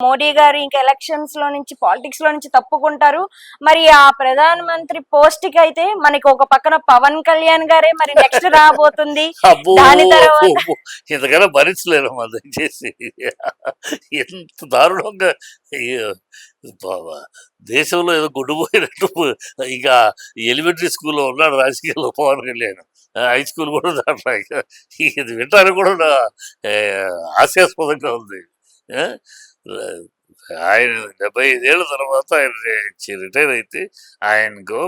మోడీ గారు ఇంకా ఎలక్షన్స్లో నుంచి పాలిటిక్స్లో నుంచి తప్పుకుంటారు. మరి ఆ ప్రధాన మంత్రి పోస్ట్కి అయితే మనకి ఒక పక్కన పవన్ కళ్యాణ్ గారే మరి నెక్స్ట్ రాబోతుంది. దాని తర్వాత- ఇంతకన్నా భరించలేను మా దయచేసి. ఎంత దారుణంగా దేశంలో ఏదో గుడ్డుపోయినట్టు ఇంకా ఎలిమెంటరీ స్కూల్లో ఉన్నాడు రాజకీయాల్లో పవన్ కళ్యాణ్. హై స్కూల్ కూడా దాంట్లో ఇక ఇది వింటానికి కూడా హాస్యాస్పదంగా ఉంది? ఆయన డెబ్బై ఐదేళ్ళ తర్వాత ఆయన రిటైర్ అయితే ఆయనకు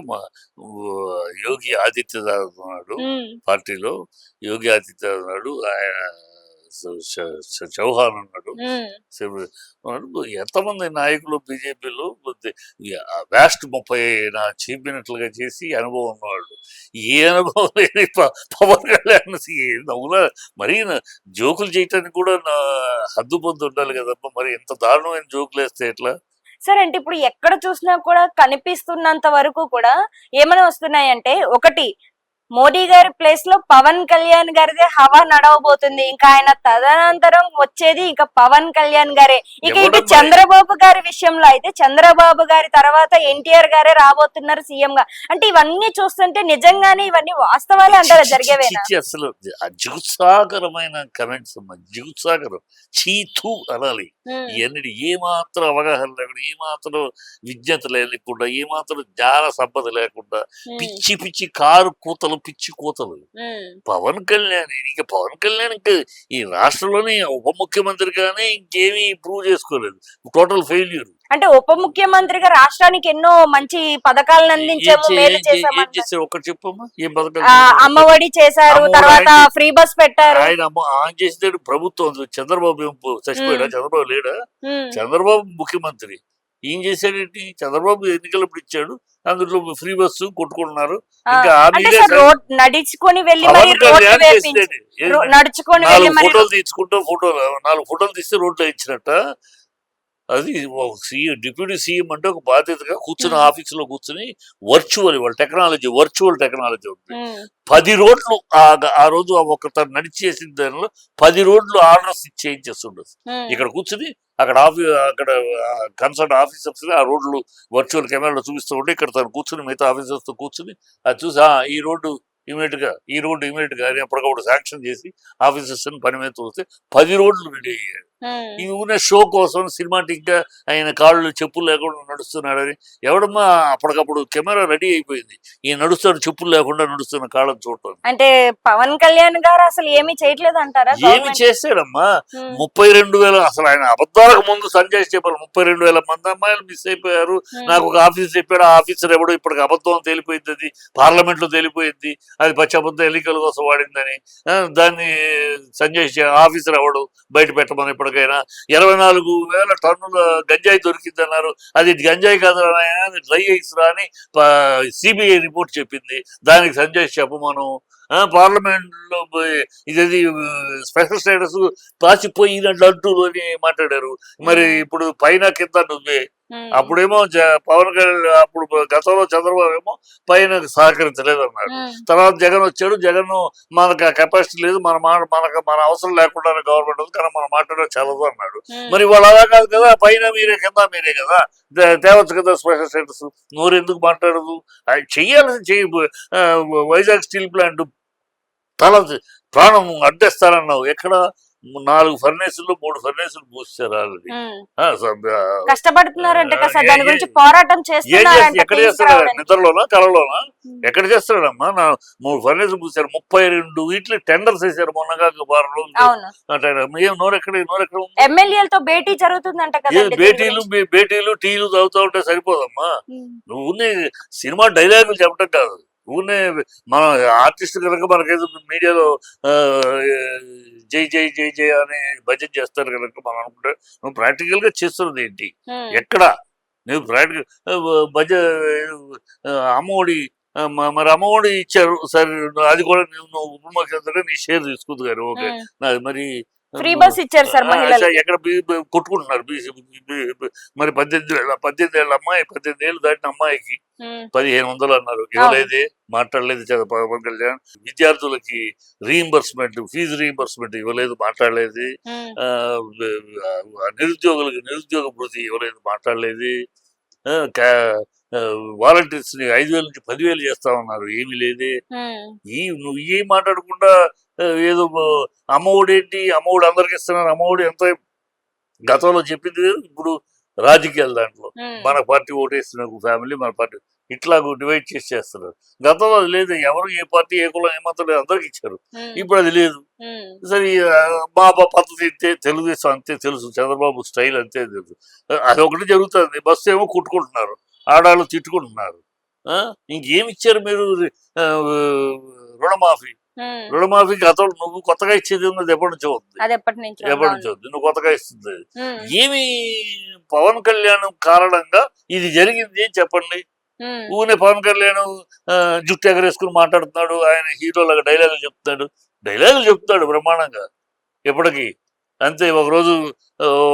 యోగి ఆదిత్యనాథ్ ఉన్నాడు పార్టీలో. యోగి ఆదిత్యనాథ్ ఉన్నాడు. ఆయన చౌహాన్ ఉన్నాడు. ఎంతమంది నాయకులు బీజేపీలో వ్యాస్ట్ ముప్పై నా చీఫ్ చేసి అనుభవం ఉన్నవాళ్ళు. ఏ అనుభవం లేని పవన్ కళ్యాణ్ నవ్వులా మరీ జోకులు చేయటానికి కూడా నా హద్దు పొద్దు ఉండాలి కదమ్మా మరి ఎంత దారుణమైన జోకులు వేస్తే ఎట్లా? సరే అంటే ఇప్పుడు ఎక్కడ చూసినా కూడా కనిపిస్తున్నంత వరకు కూడా ఏమైనా వస్తున్నాయంటే ఒకటి మోడీ గారి ప్లేస్లో పవన్ కళ్యాణ్ గారిదే హవా నడవబోతుంది. ఇంకా ఆయన తదనంతరం వచ్చేది ఇంకా పవన్ కళ్యాణ్ గారే. ఇక ఇటు? చంద్రబాబు గారి విషయంలో అయితే చంద్రబాబు గారి తర్వాత ఎన్టీఆర్ గారే రాబోతున్నారు సీఎం గా అంటే ఇవన్నీ చూస్తుంటే నిజంగానే ఇవన్నీ వాస్తవాలే అంటారా జరిగేవేనా? చి- అసలు ఆ జిగుత్సాకరమైన కమెంట్స్ జిగుత్సాకరం చీతు అనాలి. ఇవన్నీ ఏ మాత్రం అవగాహన లేకుండా ఏ మాత్రం విజ్ఞత లేకుండా ఏ మాత్రం జ్ఞాన సంపద లేకుండా పిచ్చి పిచ్చి కారు కూతలు పిచ్చి కూతలు. పవన్ కళ్యాణ్ ఇక పవన్ కళ్యాణ్ ఇంక ఈ రాష్ట్రంలోని ఉప ముఖ్యమంత్రిగానే ఇంకేమీ ప్రూవ్ చేసుకోలేదు. Total failure. అంటే ఉప ముఖ్యమంత్రిగా రాష్ట్రానికి ఎన్నో మంచి పథకాలను అందించాము మేలు ఒకటి చెప్పమ్మా. ఏం? అమ్మఒడి చేశారు తర్వాత ఫ్రీ బస్ పెట్టారు. ఆయన చేసినాడు ప్రభుత్వం చంద్రబాబు చచ్చిపోయాడా. చంద్రబాబు లేడా? చంద్రబాబు ముఖ్యమంత్రి. ఏం చేశాడేంటి? చంద్రబాబు ఎన్నికలప్పుడు ఇచ్చాడు. అందులో ఫ్రీ బస్సు కొట్టుకుంటున్నారు. ఇంకా నడుచుకొని వెళ్ళి నడుచుకొని ఫోటోలు తీసుకుంటూ ఫోటోలు నాలుగు ఫోటోలు తీస్తే రోడ్లో ఇచ్చినట్ట అది సీఎం డిప్యూటీ సీఎం అంటే ఒక బాధ్యతగా కూర్చుని ఉమ్. ఆఫీసులో కూర్చుని వర్చువల్ వాళ్ళ టెక్నాలజీ వర్చువల్ టెక్నాలజీ ఉంది. పది రోడ్లు ఆ రోజు ఒక తను నడిచేసిన దానిలో పది రోడ్లు ఆర్డర్స్ చేయించేస్తుండదు ఇక్కడ కూర్చుని అక్కడ ఆఫీ అక్కడ కన్సల్ట్ ఆఫీసర్స్ ఆ రోడ్లు వర్చువల్ కెమెరాలో చూపిస్తూ ఉంటే ఇక్కడ తను కూర్చుని మిగతా ఆఫీసర్స్తో కూర్చుని అది చూసి "ఆ, ఈ రోడ్డు ఇమీడియట్గా ఈ రోడ్డు ఇమీడియట్గా అని ఎప్పటికప్పుడు శాంక్షన్ చేసి ఆఫీసర్స్ పని మీద చూస్తే పది రోడ్లు రెడీ అయ్యాయి. ఈ ఉన్న షో కోసం సినిమాటిక్గా ఆయన కాళ్ళు చెప్పులు లేకుండా నడుస్తున్నాడని ఎవడమ్మా అప్పటికప్పుడు కెమెరా రెడీ అయిపోయింది. ఈ నడుస్తాడు చెప్పులు లేకుండా నడుస్తున్న కాళ్ళని చూడటం. అంటే పవన్ కళ్యాణ్ గారు అసలు ఏమీ చేయట్లేదు అంటారా ఏమి? చేశాడమ్మా? ముప్పై రెండు వేల అసలు ఆయన అబద్ధాలకు ముందు సంజయ్ చెప్పారు ముప్పై రెండు వేల మంది అమ్మాయిలు మిస్ అయిపోయారు. నాకు ఒక ఆఫీస్ చెప్పాడు. ఆ ఆఫీసర్ ఎవడో ఇప్పటికి అబద్ధం తేలిపోయింది అది పార్లమెంట్లో తేలిపోయింది. అది పచ్చి అబద్ధం ఎన్నికల కోసం వాడిందని. దాన్ని సంజయ్ ఆఫీసర్ ఎవడు బయట పెట్టమని ఎవరికైనా ఇరవై నాలుగు వేల టన్నుల గంజాయి దొరికింది అన్నారు అది గంజాయి కాదు అది డ్రై ఐస్రా అని సిబిఐ రిపోర్ట్ చెప్పింది. దానికి సంజయ్ చెప్పమను పార్లమెంట్లో ఇదేది స్పెషల్ స్టేటస్ పాచిపోయినట్లు అంటూ అని మాట్లాడారు. మరి ఇప్పుడు పైన కింద నువ్వే. అప్పుడేమో పవన్ కళ్యాణ్ అప్పుడు గతంలో చంద్రబాబు ఏమో పైన సహకరించలేదు అన్నాడు తర్వాత జగన్ వచ్చాడు జగన్ మనకు కెపాసిటీ లేదు మన మాట మనకు మన అవసరం లేకుండా గవర్నమెంట్ ఉంది కానీ మనం మాట్లాడే చల్లదు అన్నాడు. మరి వాళ్ళు అలా కాదు కదా పైన మీరే కింద మీరే కదా. తేవచ్చు కదా స్పెషల్ స్టేటస్ నోరు ఎందుకు మాట్లాడదు? అది చెయ్యాలని చెయ్యి వైజాగ్ స్టీల్ ప్లాంట్ తల ప్రాణం అడ్డేస్తారన్నావు ఎక్కడ? నాలుగు ఫర్నేసులు మూడు ఫర్నేసులు పూస్తారు ఆల్రెడీ. కష్టపడుతున్నారంట దాని గురించి పోరాటం ఎక్కడ తీసుకురావడానికి. నిద్రలోనా కలలోనా? ఎక్కడ చేస్తాడమ్మా? నా మూడు ఫర్నేసులు పూసారు ముప్పై రెండు వీటిలో టెండర్స్ వేసారు మొన్నగా వారం రోజులు. నోరెక్కడ నోరెక్కడ ఎమ్మెల్యేలతో భేటీ జరుగుతుందంట. బే- బేటీలు టీలు తాగుతా ఉంటే సరిపోదమ్మా. నువ్వు సినిమా డైలాగులు చెప్పడం కాదు. ఊరినే మన ఆర్టిస్ట్ కనుక మనకేదో మీడియాలో జై జై జై జై అని భజన చేస్తారు కనుక మనం అనుకుంటే నువ్వు ప్రాక్టికల్గా చేస్తున్నది ఏంటి? ఎక్కడ? నువ్వు ప్రాక్టికల్ ఆ, అమ్మఒడి మరి అమ్మఒడి ఇచ్చారు. సరే అది కూడా నువ్వు నువ్వు ఉప ముఖ్యమంత్రిగా నీ షేర్ తీసుకుంది కానీ ఓకే. మరి ఫ్రీ బస్ ఇచ్చారు సార్ ఎక్కడ కొట్టుకుంటున్నారు. మరి పద్దెనిమిది ఏళ్ళ పద్దెనిమిది ఏళ్ళ అమ్మాయి పద్దెనిమిది ఏళ్ళు దాటిన అమ్మాయికి పదిహేను వందలు అన్నారు. ఇవ్వలేదే మాట్లాడలేదు పవన్ కళ్యాణ్ విద్యార్థులకి రీయింబర్స్మెంట్ ఫీజు రీయింబర్స్మెంట్ ఇవ్వలేదు మాట్లాడలేదు. నిరుద్యోగులకు నిరుద్యోగ భృతి ఇవ్వలేదు మాట్లాడలేదు. వాలంటీర్స్ని ఐదు వేల నుంచి పదివేలు చేస్తామన్నారు ఏమీ లేదే. ఈ నువ్వు ఏం మాట్లాడకుండా ఏదో బ- అమ్మఒడి ఏంటి అమ్మఒడి అందరికి ఇస్తున్నారు అమ్మఒడి ఎంత గతంలో చెప్పింది ఇప్పుడు రాజకీయాలు దాంట్లో. మన పార్టీ ఓటేస్తున్న ఫ్యామిలీ మన పార్టీ ఇట్లా డివైడ్ చేసి చేస్తున్నారు. గతంలో అది లేదు ఎవరు ఏ పార్టీ ఏ కులం ఏమంతా లేదు అందరికి ఇచ్చారు. ఇప్పుడు అది లేదు. సరే ఈ, ఆ, మా బా పద్ధతి అంతే తెలుగుదేశం అంతే తెలుసు చంద్రబాబు స్టైల్ అంతే తెలుసు. అది ఒకటి జరుగుతుంది బస్సు ఏమో కుట్టుకుంటున్నారు. ఆడాళ్ళు తిట్టుకుంటున్నారు ఆ? ఇంకేం ఇచ్చారు మీరు రుణమాఫీ. రుణమాఫీ గతంలో నువ్వు కొత్తగా ఇచ్చేది ఉన్నది ఎప్పటి నుంచో ఉంది. ఎప్పటి నుంచి ఉంది నువ్వు కొత్తగా ఇస్తుంది. ఏమి పవన్ కళ్యాణ్ కారణంగా ఇది జరిగింది అని చెప్పండి ఊనే పవన్ కళ్యాణ్ జుట్టు ఎగరేసుకుని మాట్లాడుతున్నాడు. ఆయన హీరోలాగా డైలాగులు చెప్తున్నాడు. డైలాగులు చెప్తాడు బ్రహ్మాండంగా. ఎప్పటికీ. అంతే ఒకరోజు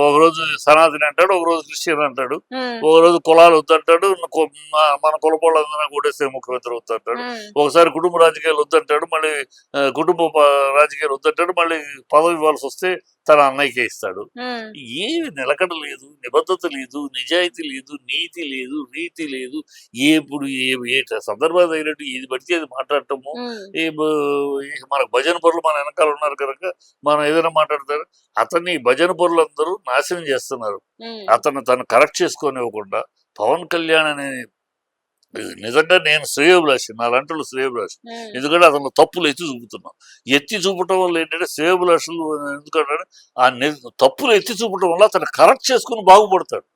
ఒకరోజు సనాతని అంటాడు ఒకరోజు క్రిస్టియన్ అంటాడు ఒకరోజు కులాలు వద్దంటాడు మన కులపోళ్ళందరూ కూడేస్తే ముఖ్యమంత్రి వద్దంటాడు. ఒకసారి కుటుంబ రాజకీయాలు వద్దంటాడు మళ్ళీ కుటుంబ రాజకీయాలు వద్దంటాడు మళ్ళీ పదవి ఇవ్వాల్సి వస్తే తన అన్నయ్యకే ఇస్తాడు. ఏమి నిలకడ లేదు నిబద్ధత లేదు నిజాయితీ లేదు నీతి లేదు నీతి లేదు ఎప్పుడు ఏ సందర్భాలు అయినట్టు ఇది బట్టి అది మాట్లాడటము. మనకు భజన పరులు మన వెనకాల ఉన్నారు కనుక మనం ఏదైనా మాట్లాడతారు అతన్ని భజన పరులు అందరూ నాశనం చేస్తున్నారు. అతను తను కరెక్ట్ చేసుకోనివ్వకుండా పవన్ కళ్యాణ్ అనే నిజంగా నేను శ్రేయోభిలాషి నా లాంటి శ్రేయోభిలాషి. ఎందుకంటే అతను తప్పులు ఎత్తి చూపుతున్నాం. ఎత్తి చూపటం వల్ల ఏంటంటే శ్రేయోభిలాషులు ఎందుకంటే ఆ తప్పులు ఎత్తి చూపటం వల్ల అతను కరెక్ట్ చేసుకుని బాగుపడతాడు.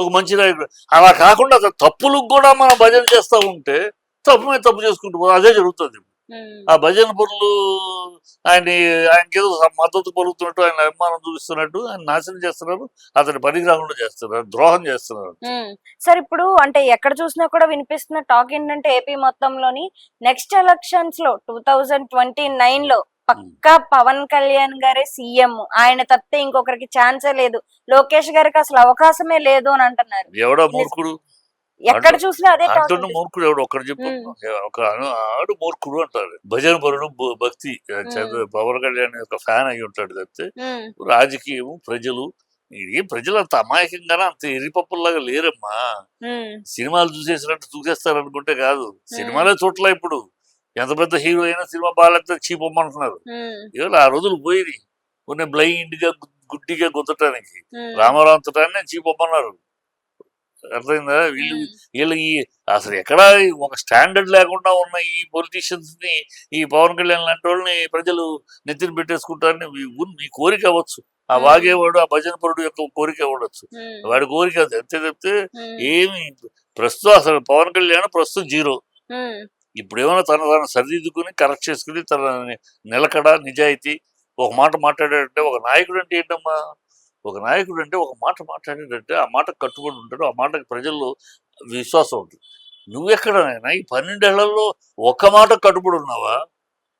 ఒక మంచి నాయకుడు. అలా కాకుండా అతను తప్పులకు కూడా మనం భజన చేస్తూ ఉంటే తప్పు మీద తప్పు చేసుకుంటూ పోతాం. అదే జరుగుతుంది. ఆ భజన పనులు ఆయన ఆయనకి ఏదో మద్దతు పలుకుతున్నట్టు ఆయన అభిమానం చూపిస్తున్నట్టు ఆయన నాశనం చేస్తున్నారు. అతని పనికి రాకుండా చేస్తున్నారు. ద్రోహం చేస్తున్నారు. సార్ ఇప్పుడు అంటే ఎక్కడ చూసినా కూడా వినిపిస్తున్న టాక్ ఏంటంటే ఏపీ మొత్తంలోని నెక్స్ట్ ఎలక్షన్స్లో టూ థౌజండ్ ట్వంటీ నైన్లో పక్కా పవన్ కళ్యాణ్ గారే సీఎం. ఆయన తప్పితే ఇంకొకరికి ఛాన్సే లేదు. లోకేష్ గారికి అసలు అవకాశమే లేదు అని అంటున్నారు. ఎవడో మూర్ఖుడు. ఎక్కడ చూసినా అదే అంటున్న మూర్ఖుడు ఎవడు ఒక్కడు చెప్పు. ఒక ఆడు మూర్ఖుడు అంటారు. భజన పరుడు భక్తి చంద్ర పవన్ కళ్యాణ్ యొక్క ఫ్యాన్ అయి ఉంటాడు తప్పితే రాజకీయము ప్రజలు ఇది ప్రజలు అంత అమాయకంగానే అంత ఎరిపప్పుల్లాగా లేరమ్మా. సినిమాలు చూసేసినట్టు చూసేస్తారు అనుకుంటే కాదు సినిమాలే చూడలే ఇప్పుడు. ఎంత పెద్ద హీరో అయినా సినిమా బాగాలేకపోతే చీపమ్మంటున్నారు ఇవాళ ఆ రోజులు పోయి కొన్ని బ్లైండ్గా గు- గుడ్డిగా గుద్దటానికి రామారావు అంతటాన్ని చీపమ్మన్నారు. అర్థమైందా? వీళ్ళు వీళ్ళు ఈ అసలు ఎక్కడ ఒక స్టాండర్డ్ లేకుండా ఉన్న ఈ పొలిటీషియన్స్ని ఈ పవన్ కళ్యాణ్ లాంటి వాళ్ళని ప్రజలు నెత్తిన పెట్టేసుకుంటారని మీ కోరిక అవ్వచ్చు. ఆ. వాగేవాడు ఆ భజన పరుడు యొక్క కోరిక అవ్వచ్చు. వాడి కోరిక అది. అంతే చెప్తే ఏమి ప్రస్తుతం అసలు పవన్ కళ్యాణ్ ప్రస్తుతం జీరో. ఇప్పుడు ఏమైనా తన తను సరిదిద్దుకుని కరెక్ట్ చేసుకుని తన నిలకడ నిజాయితీ ఒక మాట మాట్లాడాడంటే ఒక నాయకుడు అంటే ఏంటమ్మా? ఒక నాయకుడు అంటే ఒక మాట మాట్లాడాడంటే ఆ మాట కట్టుబడి ఉంటాడు. ఆ మాటకి ప్రజల్లో విశ్వాసం ఉంటుంది. నువ్వెక్కడ నాయనా ఈ పన్నెండేళ్ళలో ఒక్క మాట కట్టుబడి ఉన్నావా?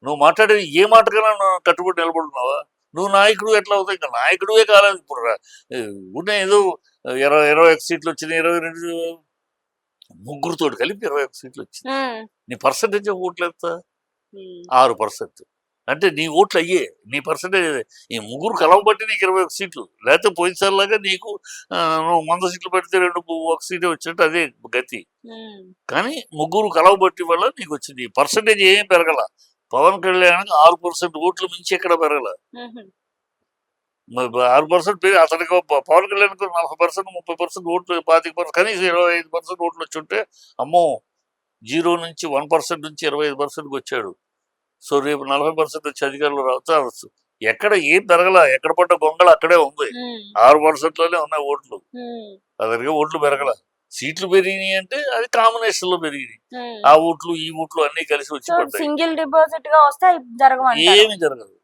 నువ్వు మాట్లాడేది ఏ మాటకైనా కట్టుబడి నిలబడి ఉన్నావా? నువ్వు నాయకుడు ఎట్లా అవుతావు? ఇంకా నాయకుడివే కాలేదు ఇప్పుడు రా- ఉన్న ఏదో ఇరవై ఇరవై ఒక సీట్లు వచ్చినాయి ఇరవై రెండు ముగ్గురుతో కలిపి ఇరవై ఒక సీట్లు వచ్చింది నీ పర్సంటేజ్ ఓట్లు ఎంత ఆరు పర్సెంట్. అంటే నీ ఓట్లు అయ్యే నీ పర్సంటేజ్ ఈ ముగ్గురు కలవబట్టి నీకు ఇరవై ఒక సీట్లు. లేకపోతే పోయినసారిలాగా నీకు నువ్వు వంద సీట్లు పెడితే రెండు ఒక సీటే వచ్చినట్టు అదే గతి. కానీ ముగ్గురు కలవబట్టి వల్ల నీకు వచ్చింది. పర్సంటేజ్ ఏం పెరగల. పవన్ కళ్యాణ్ ఆరు పర్సెంట్ ఓట్లు మించి ఎక్కడ పెరగల? ఆరు పర్సెంట్ పెరిగి అతనికి పవన్ కళ్యాణ్ నలభై పర్సెంట్ ముప్పై పర్సెంట్ ఓట్లు పాతిక పర్సెంట్ కనీసం ఇరవై ఐదు పర్సెంట్ ఓట్లు వచ్చి ఉంటే అమ్మో! జీరో నుంచి వన్ పర్సెంట్ నుంచి ఇరవై ఐదు పర్సెంట్కి వచ్చాడు. సో రేపు నలభై పర్సెంట్ వచ్చి అధికారులు రావచ్చు ఎక్కడ ఏం పెరగల ఎక్కడ పడ్డ గొంగళ అక్కడే ఉంది. ఆరు పర్సెంట్లోనే ఉన్నాయి ఓట్లు. అతనికి ఓట్లు పెరగల. సీట్లు పెరిగినాయి అంటే అది కాంబినేషన్లో పెరిగినాయి. ఆ ఓట్లు ఈ ఓట్లు అన్ని కలిసి వచ్చి సింగిల్ డిపాజిట్గా వస్తే ఏమి జరగదు.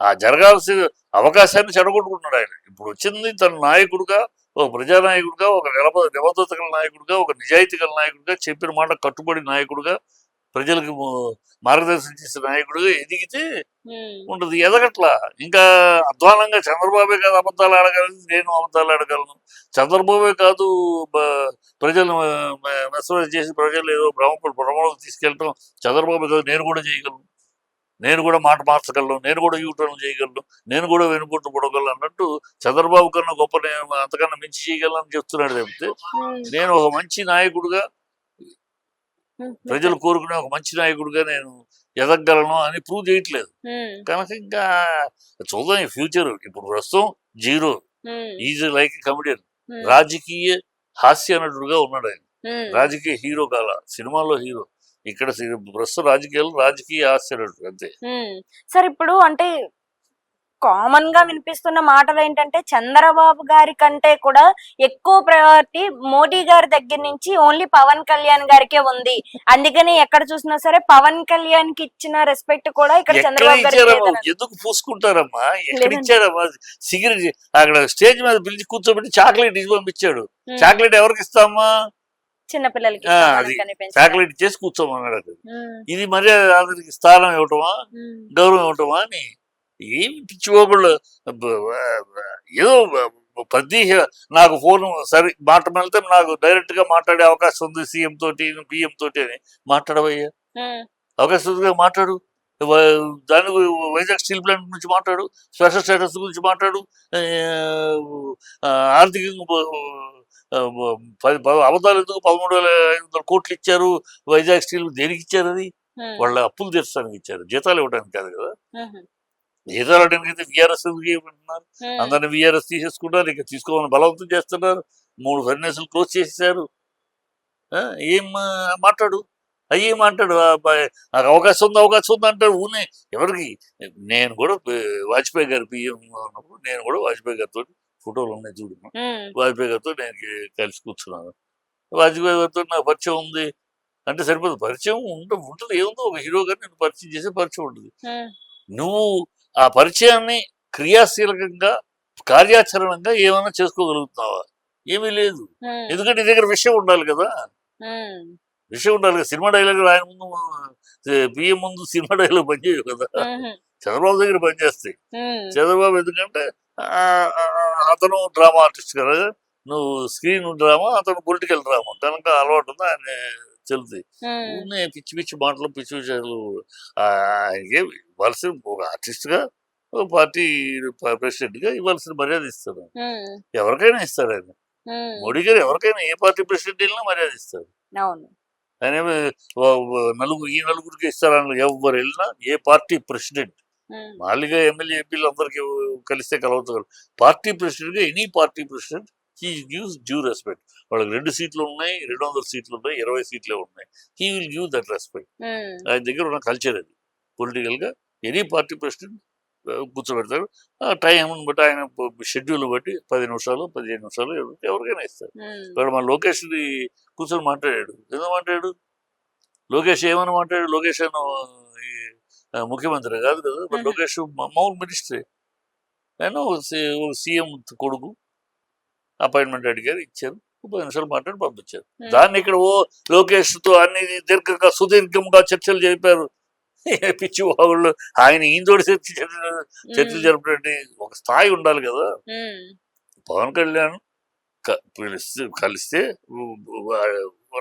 ఆ జరగాల్సిన అవకాశాన్ని చెడగొట్టుకుంటున్నాడు ఆయన. ఇప్పుడు వచ్చింది తన నాయకుడుగా ఒక ప్రజానాయకుడిగా ఒక నిలబ నిబద్ధత గల నాయకుడిగా ఒక నిజాయితీ గల నాయకుడిగా చెప్పిన మాట కట్టుబడి నాయకుడిగా ప్రజలకు మార్గదర్శనం చేసే నాయకుడుగా ఎదిగితే ఉంటుంది. ఎదగట్లా? ఇంకా అధ్వానంగా చంద్రబాబే కాదు అబద్ధాలు ఆడగలను నేను అబద్ధాలు ఆడగలను. చంద్రబాబే కాదు ప్రజలు మెసరేజ్ చేసి ప్రజలు ఏదో భ్రమ భ్రమలోకి తీసుకెళ్ళటం చంద్రబాబు కాదు నేను కూడా చేయగలను. నేను కూడా మాట మార్చగలను నేను కూడా యూటర్న్ చేయగలను నేను కూడా వెనుకుంటూ పడగలను అన్నట్టు చంద్రబాబు కన్నా గొప్ప నేను అంతకన్నా మించి చేయగలను చెప్తున్నాడు చెప్తే ఉమ్, నేను ఒక మంచి నాయకుడుగా ప్రజలు కోరుకునే ఒక మంచి నాయకుడిగా నేను ఎదగలను అని ప్రూవ్ చేయట్లేదు. కనుక ఇంకా చూద్దాం ఈ ఫ్యూచర్. ఇప్పుడు ప్రస్తుతం జీరో. ఈజ్ లైక్ కమెడియన్ రాజకీయ హాస్య నటుడుగా ఉన్నాడు ఆయన. రాజకీయ హీరో కాల సినిమాలో హీరో. ఇక్కడ ప్రస్తుతం రాజకీయాలు రాజకీయ హాస్య నటుడు అంతే. సార్ ఇప్పుడు అంటే కామన్గా వినిపిస్తున్న మాటలు ఏంటంటే చంద్రబాబు గారి కంటే కూడా ఎక్కువ ప్రయారిటీ మోడీ గారి దగ్గర నుంచి ఓన్లీ పవన్ కళ్యాణ్ గారికే ఉంది. అందుకని ఎక్కడ చూసినా సరే పవన్ కళ్యాణ్కి ఇచ్చిన రెస్పెక్ట్ కూడా ఇక్కడ చంద్రబాబు గారికి. ఎందుకు పూసుకుంటారమ్మా? ఎక్కడ. ఇచ్చారమ్మా సిగరెట్ అక్కడ స్టేజ్ మీద పిలిచి కూర్చోబెట్టి చాక్లెట్ ఇచ్చి పంపించాడు. చాక్లెట్ ఎవరికి ఇస్తామా చిన్న పిల్లలకి ఆ, ఇస్తాం అది. అందుకని పెంచారు. చాక్లెట్ ఇచ్చేసి కూర్చోమన్నాడు ఇది మర్యాద అతనికి స్థానం ఇవ్వటమా గౌరవం ఇవ్వటమా అని ఏమి పిచ్చిపోకుండా ఏదో ప్రతి నాకు ఫోన్ సరే మాట వెళ్తే నాకు డైరెక్ట్గా మాట్లాడే అవకాశం ఉంది సీఎం తోటి పిఎం తోటి అని. మాట్లాడవయ్యా. అవకాశం ఉందిగా మాట్లాడు. దాని వైజాగ్ స్టీల్ ప్లాంట్ గురించి మాట్లాడు స్పెషల్ స్టేటస్ గురించి మాట్లాడు ఆ, ఆ, ఆర్థికంగా బ- ఆ, బ- పది అబద్ధాలు ఎందుకు పదమూడు వేల ఐదు వందల కోట్లు ఇచ్చారు? వైజాగ్ స్టీల్ దేనికి ఇచ్చారు అది? వాళ్ళ అప్పులు తీర్చడానికి ఇచ్చారు. జీతాలు ఇవ్వడానికి కాదు కదా? ఇవ్వడానికి అయితే విఆర్ఎస్ ఇవ్వమంటున్నారు ఉమ్, అందరిని విఆర్ఎస్ తీసేసుకుంటారు ఇక తీసుకోవాలని బలవంతం చేస్తున్నారు. మూడు ఫర్నేసులు క్లోజ్ చేసేసారు ఆ, ఏం మాట్లాడు. అయ్యి మాట్లాడు బ- నాకు అవకాశం ఉంది అవకాశం ఉంది అంటాడు ఊనే. ఎవరికి? నేను కూడా వాజ్పేయి గారి పిఎం ఉన్నప్పుడు నేను కూడా వాజ్పేయి గారితో ఫోటోలు ఉన్నాయి చూడు. వాజ్పేయి గారితో నేను కలిసి కూర్చున్నాను. వాజ్పేయి గారితో నాకు పరిచయం ఉంది. అంటే సరిపోదు. పరిచయం ఉంట ఉంటుంది. ఏముందో? ఒక హీరో గారు నేను పరిచయం చేసే పరిచయం ఉంటుంది. నువ్వు ఆ పరిచయాన్ని క్రియాశీలకంగా కార్యాచరణంగా ఏమైనా చేసుకోగలుగుతున్నావా? ఏమీ లేదు. ఎందుకంటే నీ దగ్గర విషయం ఉండాలి కదా. విషయం ఉండాలి కదా. సినిమా డైలాగ్ ఆయన ముందు పిఎం ముందు సినిమా డైలాగ్ పనిచేయవు కదా. చంద్రబాబు దగ్గర పనిచేస్తాయి. చంద్రబాబు ఎందుకంటే అతను డ్రామా ఆర్టిస్ట్ కదా. నువ్వు స్క్రీన్ డ్రామా అతను పొలిటికల్ డ్రామా. కనుక అలవాటు ఉంది ఆయన చెల్లుతాయి ఉన్నాయి పిచ్చి పిచ్చి మాటలు పిచ్చి ఆ, ఆయనకి ఇవ్వాల్సిన ఒక ఆర్టిస్ట్గా ఒక పార్టీ ప్రెసిడెంట్గా ఇవ్వాల్సిన మర్యాద ఇస్తారు. ఎవరికైనా ఇస్తారు ఆయన. మోడీ గారు ఎవరికైనా ఏ పార్టీ ప్రెసిడెంట్ వెళ్ళినా మర్యాద ఇస్తారు. ఆయన నలుగురు ఈ నలుగురికి ఇస్తారని ఎవరు వెళ్ళినా ఏ పార్టీ ప్రెసిడెంట్. ఉమ్, మామూలుగా ఎమ్మెల్యే ఎంపీలు అందరికి కలిస్తే కలవతారు పార్టీ ప్రెసిడెంట్గా any party president he gives due respect వాళ్ళకి రెండు సీట్లు ఉన్నాయి రెండు వందల సీట్లు ఉన్నాయి ఇరవై సీట్లే ఉన్నాయి. He will give that respect ఆయన దగ్గర ఉన్న కల్చర్ అది. పొలిటికల్గా ఎనీ పార్టీ ప్రెసిడెంట్ కూర్చోబెడతారు ఆ టైం బట్టి ఆయన షెడ్యూల్ బట్టి పది నిమిషాలు పదిహేను నిమిషాలు ఎవరు- ఎవరికైనా ఇస్తారు. ఉమ్, ఇక్కడ మన లోకేష్ని కూర్చొని మాట్లాడాడు. ఎందుకు మాట్లాడాడు? లోకేష్ ఏమని మాట్లాడాడు? లోకేష్ ముఖ్యమంత్రి కాదు కదా. మ్మ్. లోకేష్ మా- మామూలు మినిస్టరే. ఆయన సీఎం కొడుకు. అపాయింట్మెంట్ అడిగారు ఇచ్చారు పది నిమిషాలు మాట్లాడి పంపించారు. దాన్ని ఇక్కడ ఓ లోకేష్తో అన్ని దీర్ఘంగా సుదీర్ఘంగా చర్చలు జరిపారు. పిచ్చి వాళ్ళు ఆయన ఈయనతోటి చర్చ చర్చలు జరపడండి ఒక స్థాయి ఉండాలి కదా. పవన్ కళ్యాణ్ పిలిస్తే కలిస్తే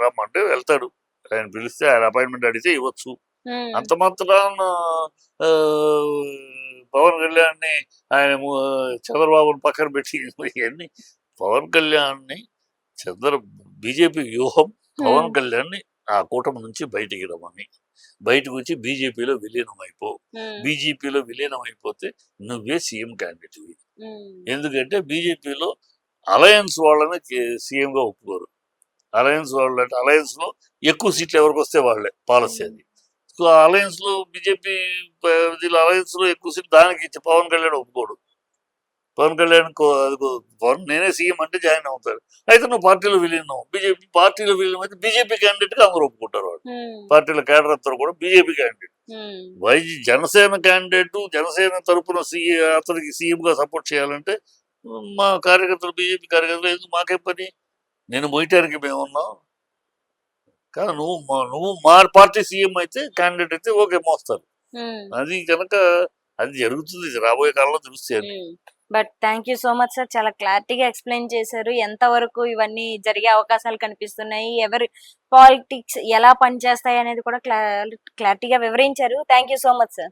రమ్మంటే వెళ్తాడు. ఆయన పిలిస్తే ఆయన అపాయింట్మెంట్ అడిగితే ఇవ్వచ్చు. అంత మాత్రాన ఆ, పవన్ కళ్యాణ్ని ఆయన ము- చంద్రబాబుని పక్కన పెట్టి ఇవన్నీ పవన్ కళ్యాణ్ని చంద్ర బీజేపీ వ్యూహం పవన్ కళ్యాణ్ని ఆ కూటమి నుంచి బయటికి రమ్మని. బయటకు వచ్చి బీజేపీలో విలీనం అయిపో బీజేపీలో విలీనం అయిపోతే నువ్వే సీఎం క్యాండిడేట్ ఉమ్, ఎందుకంటే బీజేపీలో అలయన్స్ వాళ్ళని సీఎం గా ఒప్పుకోరు. అలయన్స్ వాళ్ళు అంటే అలయన్స్లో ఎక్కువ సీట్లు ఎవరికి వస్తే వాళ్ళే పాలసీ అది. సో అలయన్స్లో బీజేపీ అలయన్స్లో ఎక్కువ సీట్లు దానికి ఇచ్చి పవన్ కళ్యాణ్ ఒప్పుకోడు. పవన్ కళ్యాణ్ పవన్ నేనే సీఎం అంటే జాయిన్ అవుతాడు. అయితే నువ్వు పార్టీలో విలీనం బీజేపీ పార్టీలో విలీనం అయితే బీజేపీ క్యాండిడేట్గా అందరూ ఒప్పుకుంటారు వాళ్ళు. పార్టీల కేడర్ అంతా కూడా బీజేపీ క్యాండిడేట్ వైజీ జనసేన క్యాండిడేట్ జనసేన తరపున సీఏ అతనికి సీఎం గా సపోర్ట్ చేయాలంటే మా కార్యకర్తలు బీజేపీ కార్యకర్తలు ఎందుకు మాకేం పని? నేను మోయటానికి మేము ఉన్నాం కానీ నువ్వు మా- నువ్వు మా పార్టీ సీఎం అయితే క్యాండిడేట్ అయితే ఓకే మోస్తారు. అది కనుక అది జరుగుతుంది రాబోయే కాలంలో తెలుస్తుంది but thank you so much sir. చాలా క్లారిటీగా ఎక్స్ప్లెయిన్ చేశారు. ఎంత వరకు ఇవన్నీ జరిగే అవకాశాలు కనిపిస్తున్నాయి ఎవరు పాలిటిక్స్ ఎలా పనిచేస్తాయి అనేది కూడా క్లారిటీగా వివరించారు. Thank you so much sir.